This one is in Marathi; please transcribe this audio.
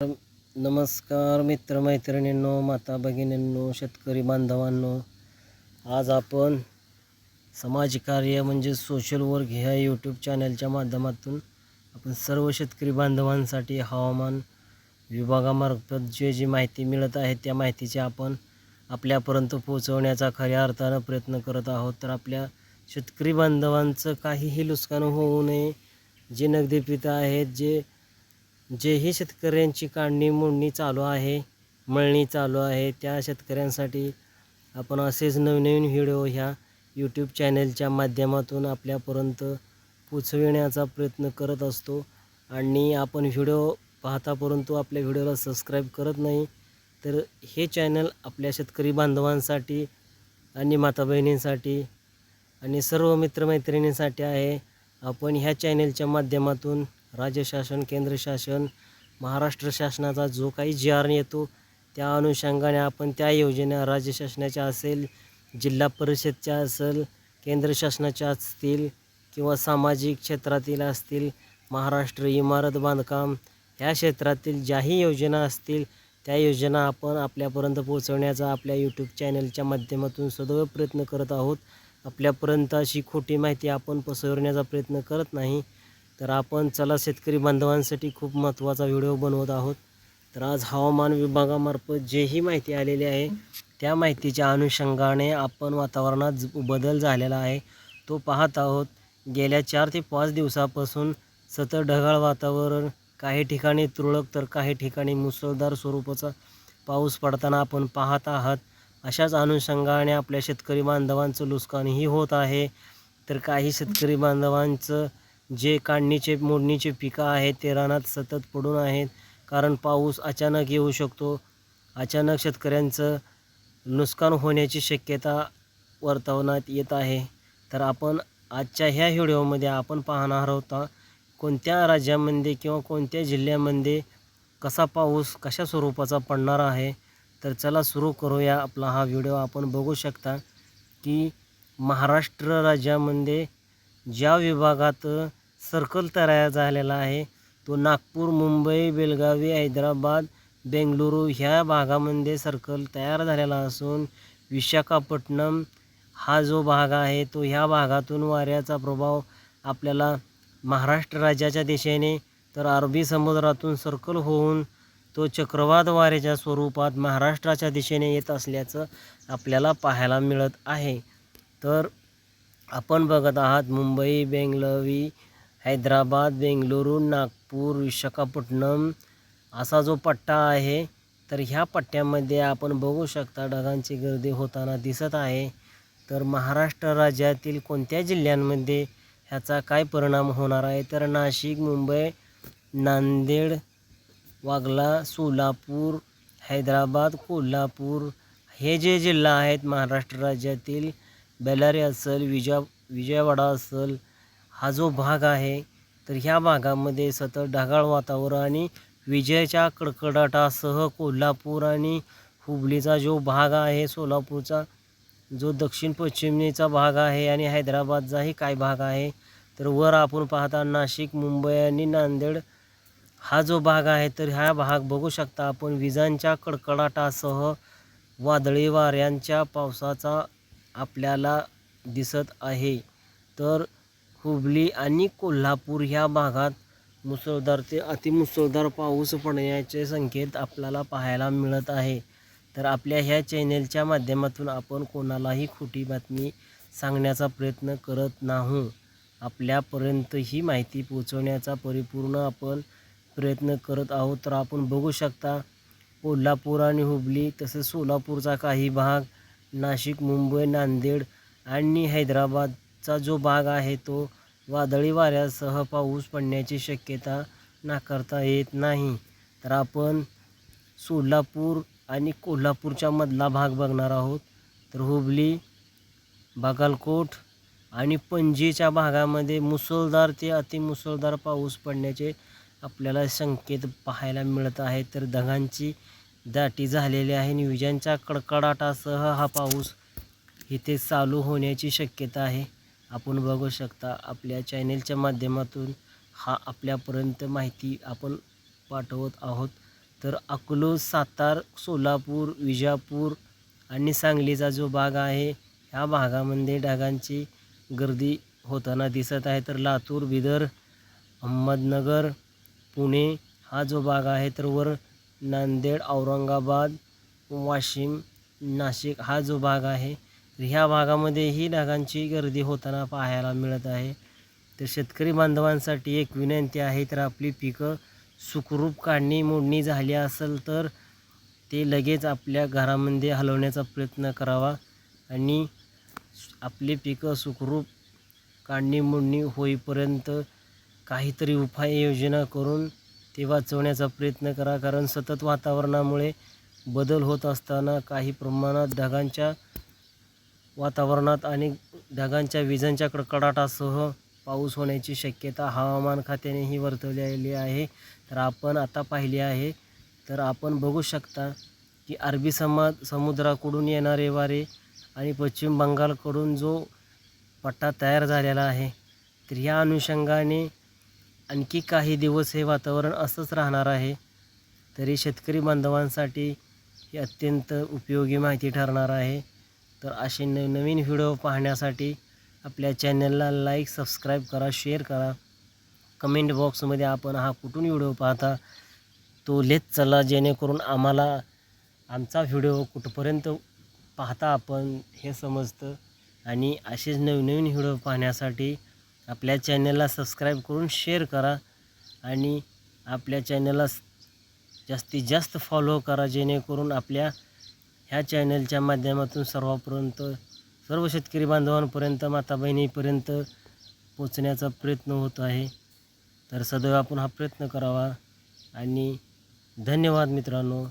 नमस्कार मित्रमैत्रिणींनो माता भगिनींनो शेतकरी बांधवांनो. आज आपण समाजकार्य म्हणजे सोशल वर्क ह्या यूट्यूब चॅनलच्या माध्यमातून आपण सर्व शेतकरी बांधवांसाठी हवामान विभागामार्फत जे जी माहिती मिळत आहे त्या माहितीचे आपण आपल्यापर्यंत पोहोचवण्याचा खऱ्या अर्थानं प्रयत्न करत आहोत. तर आपल्या शेतकरी बांधवांचं काहीही नुकसान होऊ नये जे नगदी पितं आहेत जे जेही शेतकऱ्यांची काढणी मोडणी चालू आहे मळणी चालू आहे त्या शेतकऱ्यांसाठी आपण असेच नवनवीन व्हिडिओ ह्या यूट्यूब चॅनलच्या माध्यमातून आपल्यापर्यंत पोचविण्याचा प्रयत्न करत असतो. आणि आपण व्हिडिओ पाहता परंतु आपल्या व्हिडिओला सबस्क्राईब करत नाही तर हे चॅनल आपल्या शेतकरी बांधवांसाठी आणि माता बहिणींसाठी आणि सर्व मित्रमैत्रिणींसाठी आहे. आपण ह्या चॅनलच्या माध्यमातून राज्य शासन केंद्र शासन महाराष्ट्र शासनाचा जो काही जी आर येतो त्या अनुषंगाने आपण त्या योजना राज्य शासनाच्या असेल जिल्हा परिषदच्या असेल केंद्र शासनाच्या असतील किंवा सामाजिक क्षेत्रातील असतील महाराष्ट्र इमारत बांधकाम ह्या क्षेत्रातील ज्याही योजना असतील त्या योजना आपण आपल्यापर्यंत पोहोचवण्याचा आपल्या यूट्यूब चॅनलच्या माध्यमातून सदैव प्रयत्न करत आहोत. आपल्यापर्यंत अशी खोटी माहिती आपण पसरवण्याचा प्रयत्न करत नाही. तर आपण चला शेतकरी बांधवांसाठी खूप महत्त्वाचा व्हिडिओ बनवत आहोत. तर आज हवामान विभागामार्फत जेही माहिती आलेली आहे त्या माहितीच्या अनुषंगाने आपण वातावरणात बदल झालेला आहे. तो पाहत आहोत गेल्या चार ते पाच दिवसापासून सतत ढगाळ वातावरण काही ठिकाणी तुरळक तर काही ठिकाणी मुसळधार स्वरूपाचा पाऊस पडताना आपण पाहत आहात. अशाच अनुषंगाने आपल्या शेतकरी बांधवांचं नुकसानही होत आहे. तर काही शेतकरी बांधवांचं जे काढणीचे मोडणीचे पिकं आहेत ते रानात सतत पडून आहेत. कारण पाऊस अचानक येऊ शकतो. अचानक शेतकऱ्यांचं नुकसान होण्याची शक्यता वर्तवण्यात येत आहे. तर आपण आजच्या ह्या व्हिडिओमध्ये आपण पाहणार होता कोणत्या राज्यामध्ये किंवा कोणत्या जिल्ह्यामध्ये कसा पाऊस कशा स्वरूपाचा पडणार आहे. तर चला सुरू करूया आपला हा व्हिडिओ. आपण बघू शकता की महाराष्ट्र राज्यामध्ये ज्या विभागात सर्कल तयार झालेला आहे तो नागपूर मुंबई बेळगावी हैदराबाद बेंगलुरू ह्या भागामध्ये सर्कल तयार झालेला असून विशाखापट्टणम हा जो भाग आहे तो ह्या भागातून वाऱ्याचा प्रभाव आपल्याला महाराष्ट्र राज्याच्या दिशेने तर अरबी समुद्रातून सर्कल होऊन तो चक्रवात वाऱ्याच्या स्वरूपात महाराष्ट्राच्या दिशेने येत असल्याचं आपल्याला पाहायला मिळत आहे. तर आपण बघत आहात मुंबई बेंगलवी हैदराबाद बेंगलुरू नागपूर विशाखापट्टणम. असा जो पट्टा आहे तर ह्या पट्ट्यामध्ये आपण बघू शकता ढगांची गर्दी होताना दिसत आहे. तर महाराष्ट्र राज्यातील कोणत्या जिल्ह्यांमध्ये ह्याचा काय परिणाम होणार आहे? तर नाशिक मुंबई नांदेड वागला सोलापूर हैदराबाद कोल्हापूर हे जे जिल्हा आहेत महाराष्ट्र राज्यातील बेलारी असेल विजया विजयवाडा असेल हा जो भाग आहे तर ह्या भागामध्ये सतत ढगाळ वातावरण आणि विजेच्या कडकडाटासह कोल्हापूर आणि हुबलीचा जो भाग आहे सोलापूरचा जो दक्षिण पश्चिमेचा भाग आहे आणि हैदराबादचाही काय भाग आहे तर वर आपण पाहता नाशिक मुंबई आणि नांदेड हा जो भाग आहे तर हा भाग बघू शकता आपण विजांच्या कडकडाटासह वादळी वाऱ्यांच्या पावसाचा आपल्याला दिसत आहे. तर हुबली आणि कोल्हापूर ह्या भागात मुसळधार ते अतिमुसळधार पाऊस पडण्याचे संकेत आपल्याला पाहायला मिळत आहे. तर आपल्या ह्या चॅनेलच्या माध्यमातून आपण कोणालाही खोटी बातमी सांगण्याचा प्रयत्न करत नाही. आपल्यापर्यंत ही माहिती पोचवण्याचा परिपूर्ण आपण प्रयत्न करत आहोत. तर आपण बघू शकता कोल्हापूर आणि हुबली तसेच सोलापूरचा काही भाग नाशिक मुंबई नांदेड आणि हैदराबादचा जो भाग आहे तो वादळी वाऱ्यासह पाऊस पडण्याची शक्यता नाकारता येत नाही. तर आपण सोलापूर आणि कोल्हापूरच्या मधला भाग बघणार आहोत. तर हुबली बागलकोट आणि पणजीच्या भागामध्ये मुसळधार ते अतिमुसळधार पाऊस पडण्याचे आपल्याला संकेत पाहायला मिळत आहे तर ढगांची दाटी झालेली आहे. आणि विजांच्या कडकडाटासह हा पाऊस इथे चालू होण्याची शक्यता आहे. आपण बघू शकता आपल्या चॅनेलच्या माध्यमातून हा आपल्यापर्यंत माहिती आपण पाठवत आहोत. तर अकलूज सातार सोलापूर विजापूर आणि सांगलीचा जो भाग आहे ह्या भागामध्ये ढगांची गर्दी होताना दिसत आहे. तर लातूर बिदर अहमदनगर पुणे हा जो भाग आहे तर वर नांदेड औरंगाबाद वाशिम नाशिक हा जो भाग आहे तर ह्या भागामध्येही ढगांची गर्दी होताना पाहायला मिळत आहे. तर शेतकरी बांधवांसाठी एक विनंती आहे तर आपली पिकं सुखरूप काढणी मोडणी झाली असेल तर ते लगेच आपल्या घरामध्ये हलवण्याचा प्रयत्न करावा आणि आपली पिकं सुखरूप काढणी मोडणी होईपर्यंत काहीतरी उपाययोजना करून ते वाचवण्याचा प्रयत्न करा कारण सतत वातावरणामुळे बदल होत असताना काही प्रमाणात ढगांच्या वातावरणात आणि ढगांच्या विजांच्या कडकडाटासह पाऊस होण्याची शक्यता हवामान खात्यानेही वर्तवलेली आहे. तर आपण आता पाहिले आहे तर आपण बघू शकता की अरबी समाज समुद्राकडून येणारे वारे आणि पश्चिम बंगालकडून जो पट्टा तयार झालेला आहे तर ह्या अनुषंगाने आणखी काही दिवस हे वातावरण असंच राहणार आहे तरी शेतकरी बांधवांसाठी ही अत्यंत उपयोगी माहिती ठरणार आहे. तर असे न नवीन व्हिडिओ पाहण्यासाठी आपल्या चॅनलला लाईक सबस्क्राईब करा शेअर करा. कमेंट बॉक्समध्ये आपण हा कुठून व्हिडिओ पाहता तो लेत चला जेणेकरून आम्हाला आमचा व्हिडिओ कुठपर्यंत पाहता आपण हे समजतं. आणि असेच नवीन नवीन व्हिडिओ पाहण्यासाठी आपल्या चॅनलला सबस्क्राईब करून शेअर करा आणि आपल्या चॅनलला जास्तीत जास्त फॉलो करा जेणेकरून आपल्या ह्या चॅनलच्या माध्यमातून सर्वापर्यंत सर्व शेतकरी बांधवांपर्यंत माता बहिणीपर्यंत पोचण्याचा प्रयत्न होत आहे. तर सदैव आपण हा प्रयत्न करावा आणि धन्यवाद मित्रांनो.